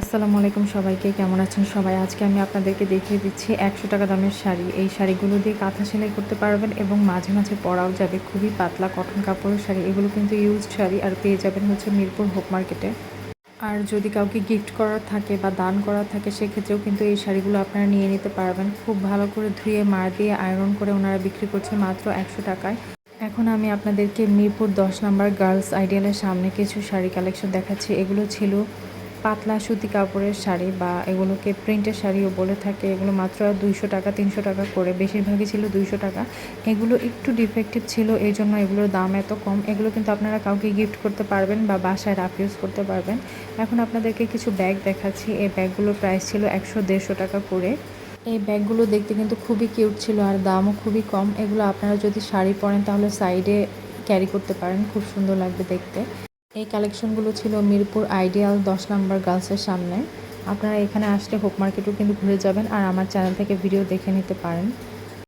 আসসালামু আলাইকুম সবাইকে, কেমন আছেন সবাই? আজকে আমি আপনাদেরকে দেখিয়ে দিচ্ছি একশো টাকা দামের শাড়ি। এই শাড়িগুলো দিয়ে কাঁথা সেলাই করতে পারবেন এবং মাঝে মাঝে পরাও যাবে। খুবই পাতলা কটন কাপড়ের শাড়ি। এগুলো কিন্তু ইউজড শাড়ি আর পেয়ে যাবেন হচ্ছে মিরপুর হোপ মার্কেটে। আর যদি কাউকে গিফট করার থাকে বা দান করার থাকে, সেক্ষেত্রেও কিন্তু এই শাড়িগুলো আপনারা নিয়ে নিতে পারবেন। খুব ভালো করে ধুয়ে মার দিয়ে আয়রন করে ওনারা বিক্রি করছে মাত্র একশো টাকায়। এখন আমি আপনাদেরকে মিরপুর দশ নম্বর গার্লস আইডিয়ালের সামনে কিছু শাড়ি কালেকশন দেখাচ্ছি। এগুলো ছিল পাতলা সুতি কাপড়ের শাড়ি বা এগুলোকে প্রিন্টের শাড়িও বলে থাকে। এগুলো মাত্র দুইশো টাকা, তিনশো টাকা করে। বেশিরভাগই ছিল দুইশো টাকা। এগুলো একটু ডিফেক্টিভ ছিল এই জন্য এগুলোর দাম এত কম। এগুলো কিন্তু আপনারা কাউকে গিফট করতে পারবেন বা বাসায় রাফ ইউজ করতে পারবেন। এখন আপনাদেরকে কিছু ব্যাগ দেখাচ্ছি। এই ব্যাগগুলোর প্রাইস ছিল একশো দেড়শো টাকা করে। এই ব্যাগগুলো দেখতে কিন্তু খুবই কিউট ছিল আর দামও খুবই কম। এগুলো আপনারা যদি শাড়ি পরেন তাহলে সাইডে ক্যারি করতে পারেন। খুব সুন্দর লাগবে দেখতে। এই কালেকশনগুলো ছিল মিরপুর আইডিয়াল দশ নম্বর গার্লসের সামনে। আপনারা এখানে আসলে হোপ মার্কেটও কিন্তু ঘুরে যাবেন আর আমার চ্যানেল থেকে ভিডিও দেখে নিতে পারেন।